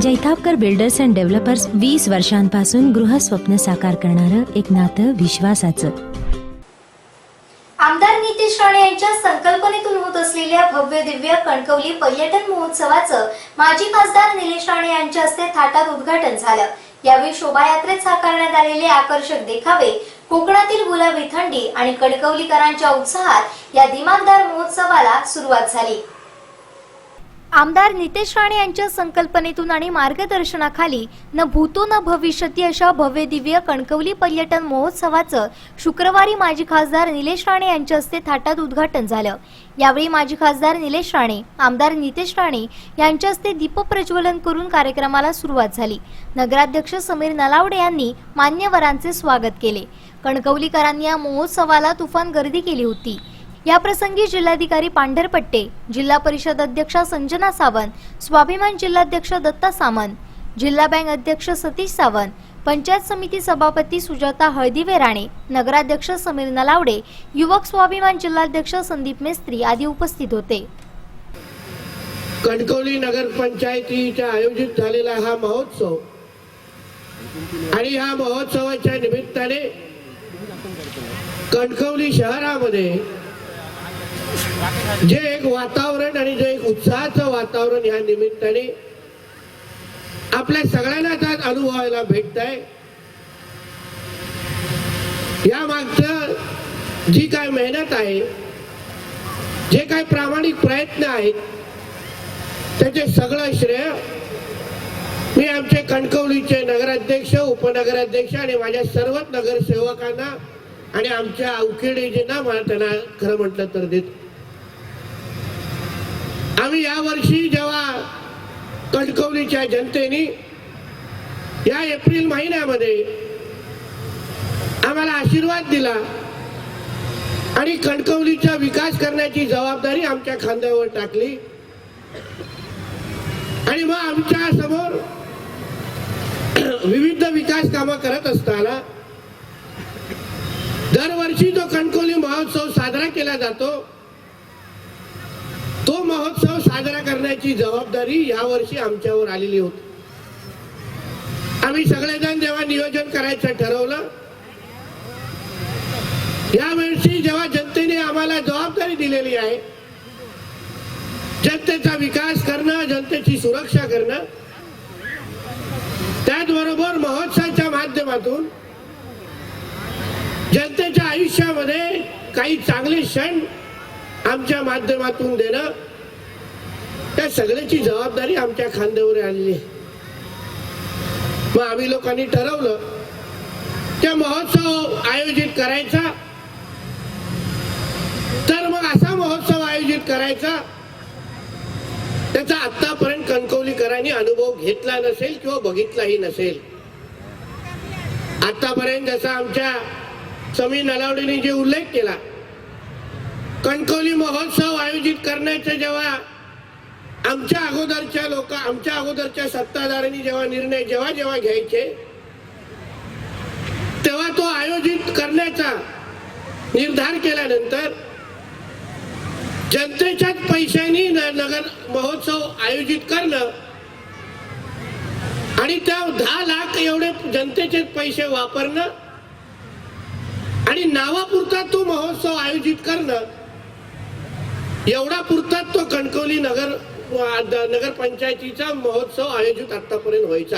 Jaitapkar builders and developers वीस वर्षांपासून गृहस्वप्न साकार करणारं एक नातं विश्वासाचं. आमदार नितेश राणे यांच्या संकल्पनेतून होत असलेल्या भव्य दिव्य कणकवली पर्यटन महोत्सवाचं माजी खासदार निलेश राणे यांच्या हस्ते थाटात उद्घाटन झालं. यावेळी शोभायात्रेत साकारण्यात आलेले आकर्षक देखावे कोकणातील गुलाबी थंडी आणि कणकवलीकरांच्या उत्साहात या दिमागदार महोत्सवाला सुरुवात झाली. आमदार नितेश राणे यांच्या संकल्पनेतून आणि मार्गदर्शनाखाली न भूतो न भविष्यती अशा भव्य दिव्य कणकवली पर्यटन महोत्सवाचं शुक्रवारी माजी खासदार निलेश राणे यांच्या हस्ते थाटात उद्घाटन झालं. यावेळी माजी खासदार निलेश राणे आमदार नितेश राणे यांच्या हस्ते दीपप्रज्वलन करून कार्यक्रमाला सुरुवात झाली. नगराध्यक्ष समीर नलावडे यांनी मान्यवरांचे स्वागत केले. कणकवलीकरांनी या महोत्सवाला तुफान गर्दी केली होती. याप्रसंगी जिल्हाधिकारी पांढरपट्टे जिल्हा परिषद अध्यक्षा संजना सावंत स्वाभिमान जिल्हाध्यक्ष दत्ता सामंत जिल्हा बँक अध्यक्ष सतीश सावंत पंचायत समिती सभापती सुजाता हळदिवे राणे नगराध्यक्ष समीर नलावडे युवक स्वाभिमान जिल्हाध्यक्ष संदीप मेस्त्री आदी उपस्थित होते. कणकवली नगरपंचायतीच्या आयोजित झालेला हा महोत्सव आणि ह्या महोत्सवाच्या निमित्ताने कणकवली शहरामध्ये जे एक वातावरण आणि जे एक उत्साहाचं वातावरण या निमित्ताने आपल्या सगळ्यांना त्यात अनुभवायला भेटत आहे या मागचं जी काय मेहनत आहे जे काय प्रामाणिक प्रयत्न आहेत त्याचे सगळं श्रेय मी आमचे कणकवलीचे नगराध्यक्ष उपनगराध्यक्ष आणि माझ्या सर्वच नगरसेवकांना आणि आमच्या अवखेडेजींना मला त्यांना खरं म्हटलं तर देतो. आम्ही यावर्षी जेव्हा कणकवलीच्या जनतेने या एप्रिल महिन्यामध्ये आम्हाला आशीर्वाद दिला आणि कणकवलीचा विकास करण्याची जबाबदारी आमच्या खांद्यावर टाकली. आणि मग आमच्यासमोर विविध विकास कामं करत असताना दरवर्षी जो कणकवली महोत्सव साजरा केला जातो तो महोत्सव साजरा करण्याची जबाबदारी यावर्षी आमच्यावर आलेली होती. आम्ही सगळेजण जेव्हा नियोजन करायचं ठरवलं यावर्षी जेव्हा जनतेने आम्हाला जबाबदारी दिलेली आहे जनतेचा विकास करणं जनतेची सुरक्षा करणं त्याचबरोबर महोत्सवाच्या माध्यमातून जनतेच्या आयुष्यामध्ये काही चांगले क्षण आमच्या माध्यमातून देणं त्या सगळ्याची जबाबदारी आमच्या खांद्यावर आणली. मग आम्ही लोकांनी ठरवलं त्या महोत्सव आयोजित करायचा. तर मग असा महोत्सव आयोजित करायचा त्याचा आतापर्यंत कणकवलीकरांनी अनुभव घेतला नसेल किंवा बघितलाही नसेल. आतापर्यंत जसा आमच्या समी नलावडीने जे उल्लेख केला कणकवली महोत्सव आयोजित करण्याचे जेव्हा आमच्या अगोदरच्या लोक आमच्या अगोदरच्या सत्ताधाऱ्यांनी जेव्हा निर्णय जेव्हा जेव्हा घ्यायचे तेव्हा तो आयोजित करण्याचा निर्धार केल्यानंतर जनतेच्याच पैशांनी नगर महोत्सव आयोजित करणं आणि त्या दहा लाख एवढे जनतेचे पैसे वापरणं आणि नावापुरता तो महोत्सव आयोजित करणं एवढा पुरता तो कणकवली नगर नगरपंचायतीचा महोत्सव आयोजित आतापर्यंत व्हायचा.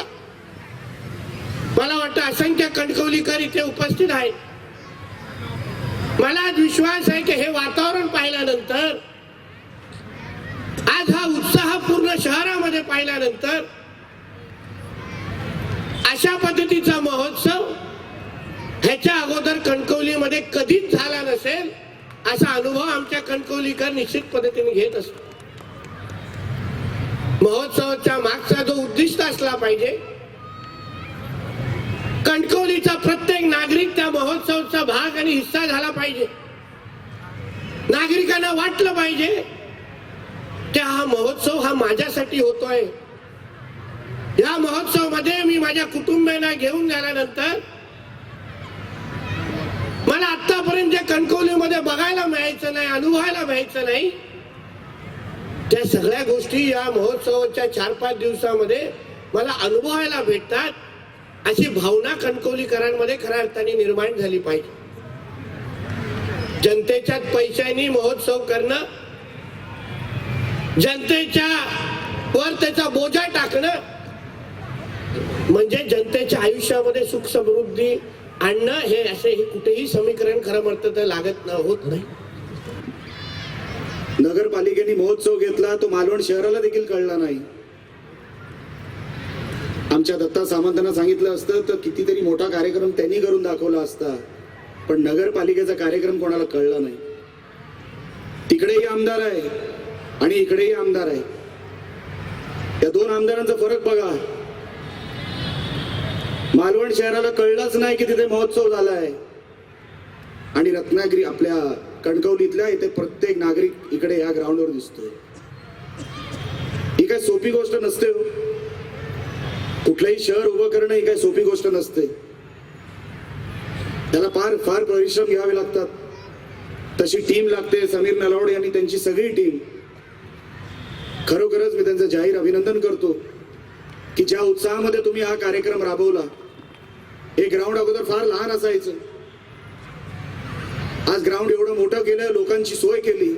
मला वाटतं असंख्य कणकवलीकर इथे उपस्थित आहेत. मला आज विश्वास आहे की हे वातावरण पाहिल्यानंतर आज हा उत्साह पूर्ण शहरामध्ये पाहिल्यानंतर अशा पद्धतीचा महोत्सव ह्याच्या अगोदर कणकवलीमध्ये कधीच झाला नसेल. असा अनुभव आमच्या कणकवलीकर निश्चित पद्धतीने घेत असतो. महोत्सवाच्या मागचा जो उद्दिष्ट असला पाहिजे कणकवलीचा प्रत्येक नागरिक त्या महोत्सवाचा भाग आणि हिस्सा झाला पाहिजे. नागरिकांना वाटलं पाहिजे की हा महोत्सव हा माझ्यासाठी होतोय? या महोत्सवामध्ये मी माझ्या कुटुंबियांना घेऊन गेल्यानंतर मला आतापर्यंत जे कणकवलीमध्ये बघायला मिळायचं नाही अनुभवायला मिळायचं नाही त्या सगळ्या गोष्टी या महोत्सवाच्या चार पाच दिवसामध्ये मला अनुभवायला भेटतात. अशी भावना कणकवलीकरांमध्ये खऱ्या अर्थाने निर्माण झाली पाहिजे. जनतेच्या पैशांनी महोत्सव करणं जनतेच्या वर त्याचा बोजा टाकणं म्हणजे जनतेच्या आयुष्यामध्ये सुख समृद्धी आणणं हे असे हे कुठेही समीकरण खरं म्हणतं तर लागत होत नाही. नगरपालिकेने महोत्सव घेतला तो मालवण शहराला देखील कळला नाही. आमच्या दत्ता सामंतांना सांगितलं असतं तर कितीतरी मोठा कार्यक्रम त्यांनी करून दाखवला असता. पण नगरपालिकेचा कार्यक्रम कोणाला कळला नाही. तिकडेही आमदार आहे आणि इकडेही आमदार आहे. या दोन आमदारांचा फरक बघा. मालवण शहराला कळलंच नाही की तिथे महोत्सव झालाय. आणि रत्नागिरी आपल्या कणकवलीतल्या इथे प्रत्येक नागरिक इकडे या ग्राउंडवर दिसतोय. ही काय सोपी गोष्ट नसते हो. कुठलंही शहर उभं करणं ही काय सोपी गोष्ट नसते. त्याला फार फार परिश्रम घ्यावे लागतात. तशी टीम लागते समीर नलावडे यांनी त्यांची सगळी टीम खरोखरच मी त्यांचं जाहीर अभिनंदन करतो की ज्या उत्साहामध्ये तुम्ही हा कार्यक्रम राबवला हे ग्राउंड अगोदर फार लहान असायचं. आज ग्राउंड एवढं मोठं केलं लोकांची सोय केली.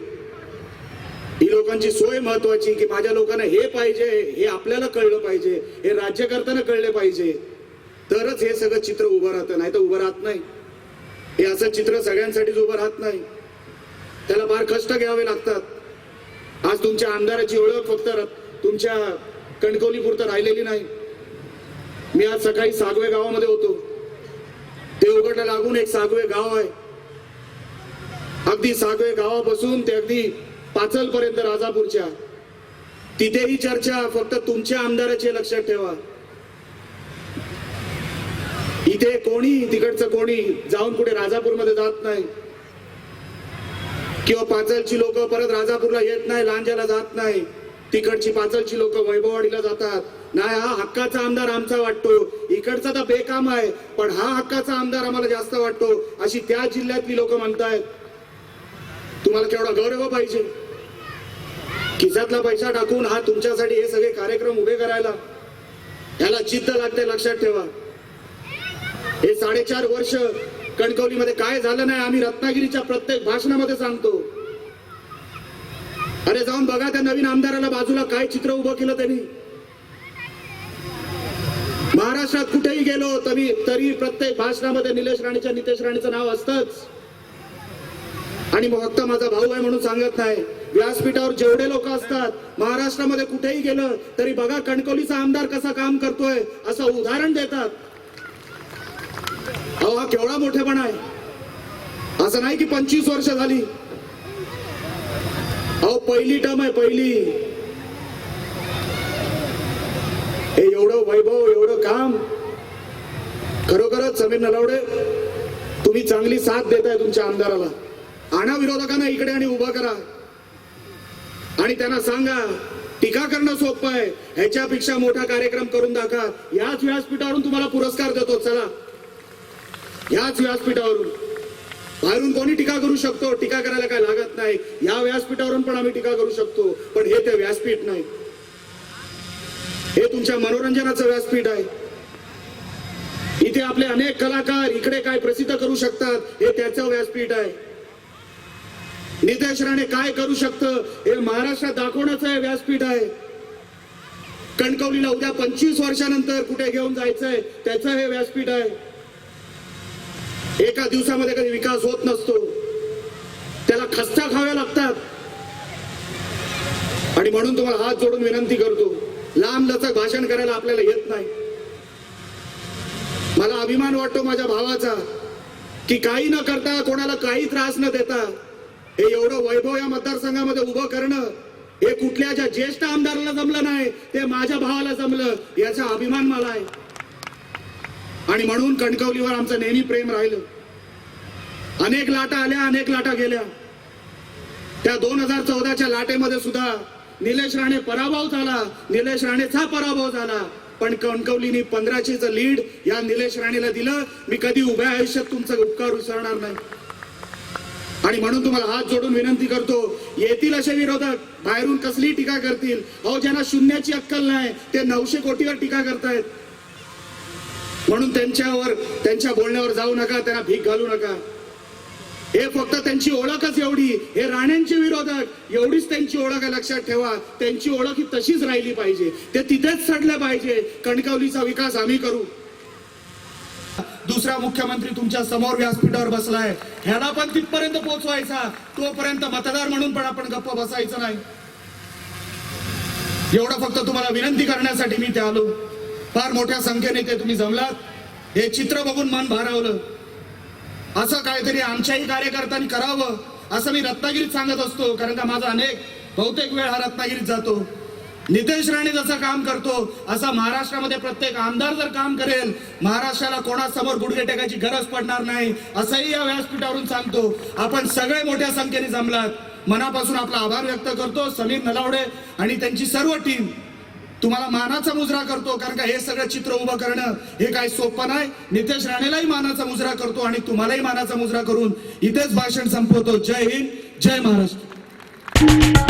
ही लोकांची सोय महत्वाची की माझ्या लोकांना हे पाहिजे हे आपल्याला कळलं पाहिजे हे राज्यकर्त्यांना कळले पाहिजे. तरच हे सगळं चित्र उभं राहतं नाही तर उभं राहत नाही. हे असं चित्र सगळ्यांसाठीच उभं राहत नाही. त्याला फार कष्ट घ्यावे लागतात. आज तुमच्या आमदाराची ओळख फक्त तुमच्या कणकवली पुरतं राहिलेली नाही. मी आज सकाळी सागवे गावामध्ये होतो. देवगडला लागून एक सागवे गाव आहे. अगदी सागवे गावापासून ते अगदी पाचल पर्यंत राजापूरच्या. तिथेही चर्चा फक्त तुमच्या आमदाराची लक्षात ठेवा. इथे कोणी तिकडचं कोणी जाऊन कुठे राजापूरमध्ये जात नाही. किंवा पाचलची लोक परत राजापूरला येत नाही लांजाला जात नाही. तिकडची पाचलची लोक वैभववाडीला जातात. नाही हा हक्काचा आमदार आमचा वाटतो. इकडचा तर बेकाम आहे पण हा हक्काचा आमदार आम्हाला जास्त वाटतो. अशी त्या जिल्ह्यातली लोक म्हणतायत. तुम्हाला केवढा गौरव पाहिजे? खिशातला पैसा टाकून हा तुमच्यासाठी हे सगळे कार्यक्रम उभे करायला. याला जिद्द लागते लक्षात ठेवा. हे साडेचार वर्ष कणकवलीमध्ये काय झालं नाही आम्ही रत्नागिरीच्या प्रत्येक भाषणामध्ये सांगतो. अरे जाऊन बघा त्या नवीन आमदाराला बाजूला काय चित्र उभं केलं त्यांनी. महाराष्ट्रात कुठेही गेलो तरी तरी प्रत्येक भाषणामध्ये निलेश राणेच्या नितेश राणेचं नाव असतच. आणि मग फक्त माझा भाऊ आहे म्हणून सांगत नाही. व्यासपीठावर जेवढे लोक असतात महाराष्ट्रामध्ये कुठेही गेलं तरी बघा कणकवलीचा आमदार कसा काम करतोय असं उदाहरण देतात. अहो हा केवढा मोठेपणा आहे. असं नाही की पंचवीस वर्ष झाली. अहो पहिली टर्म आहे पहिली. हे एवढं वैभव एवढं काम. खरोखरच समीर नलावडे तुम्ही चांगली साथ देताय तुमच्या आमदाराला. आणा विरोधकांना इकडे आणि उभा करा. आणि त्यांना सांगा टीका करणं सोपं आहे. ह्याच्यापेक्षा मोठा कार्यक्रम करून दाखवा. याच व्यासपीठावरून तुम्हाला पुरस्कार देतो चला. याच व्यासपीठावरून. बाहेरून कोणी टीका करू शकतो टीका करायला काय लागत नाही. या व्यासपीठावरून पण आम्ही टीका करू शकतो पण हे ते व्यासपीठ नाही. हे तुमच्या मनोरंजनाचं व्यासपीठ आहे. इथे आपले अनेक कलाकार इकडे काय प्रसिद्ध करू शकतात हे त्याचं व्यासपीठ आहे. नितेश राणे काय करू शकतं हे महाराष्ट्रात दाखवण्याचं हे व्यासपीठ आहे. कणकवलीला उद्या पंचवीस वर्षानंतर कुठे घेऊन जायचंय त्याचं हे व्यासपीठ आहे. एका दिवसामध्ये कधी विकास होत नसतो. त्याला खस्ता खाव्या लागतात. आणि म्हणून तुम्हाला हात जोडून विनंती करतो लांब लचक भाषण करायला आपल्याला येत नाही. मला अभिमान वाटतो माझ्या भावाचा की काही न करता कोणाला काही त्रास न देता हे एवढं वैभव या मतदारसंघामध्ये उभं करणं हे कुठल्या ज्या ज्येष्ठ आमदाराला जमलं नाही ते माझ्या भावाला जमलं याचा अभिमान मला आहे. आणि म्हणून कणकवलीवर आमचं नेहमी प्रेम राहिलं. अनेक लाटा आल्या अनेक लाटा गेल्या. त्या दोन हजार चौदाच्या लाटेमध्ये सुद्धा निलेश राणे पराभव झाला. निलेश राणेचा पराभव झाला. पण कणकवलीने पंधराशेचं लीड या निलेश राणेला दिलं मी कधी उभ्या आयुष्यात तुमचा उपकार विसरणार नाही. आणि म्हणून तुम्हाला हात जोडून विनंती करतो येतील असे विरोधक बाहेरून कसली टीका करतील. अहो ज्यांना शून्याची अक्कल नाही ते नऊशे कोटीवर टीका करतायत. म्हणून त्यांच्यावर त्यांच्या बोलण्यावर जाऊ नका त्यांना भीक घालू नका. हे फक्त त्यांची ओळखच एवढी हे राण्यांचे विरोधक एवढीच त्यांची ओळख आहे लक्षात ठेवा. त्यांची ओळख ही तशीच राहिली पाहिजे. ते तिथेच सडलं पाहिजे. कणकवलीचा विकास आम्ही करू. दुसरा मुख्यमंत्री तुमच्यासमोर व्यासपीठावर बसलाय. ह्याला पण तिथपर्यंत पोहोचवायचा. तोपर्यंत मतदार म्हणून पण आपण गप्प बसायचं नाही. एवढं फक्त तुम्हाला विनंती करण्यासाठी मी ते आलो. फार मोठ्या संख्येने ते तुम्ही जमलात. हे चित्र बघून मन भारावलं. असं काहीतरी आमच्याही कार्यकर्त्यांनी करावं असं मी रत्नागिरीत सांगत असतो कारण का माझा अनेक बहुतेक वेळ हा रत्नागिरीत जातो. नितेश राणे जसं काम करतो असं महाराष्ट्रामध्ये प्रत्येक आमदार जर काम करेल महाराष्ट्राला कोणासमोर गुडघे टेकायची गरज पडणार नाही असंही या व्यासपीठावरून सांगतो. आपण सगळे मोठ्या संख्येने जमलात. मनापासून आपला आभार व्यक्त करतो समीर नलावडे आणि त्यांची सर्व टीम तुम्हाला मानाचा मुजरा करतो कारण का हे सगळं चित्र उभं करणं हे काय सोपं नाही? नितेश राणेलाही मानाचा मुजरा करतो आणि तुम्हालाही मानाचा मुजरा करून इथेच भाषण संपवतो. जय हिंद जय महाराष्ट्र.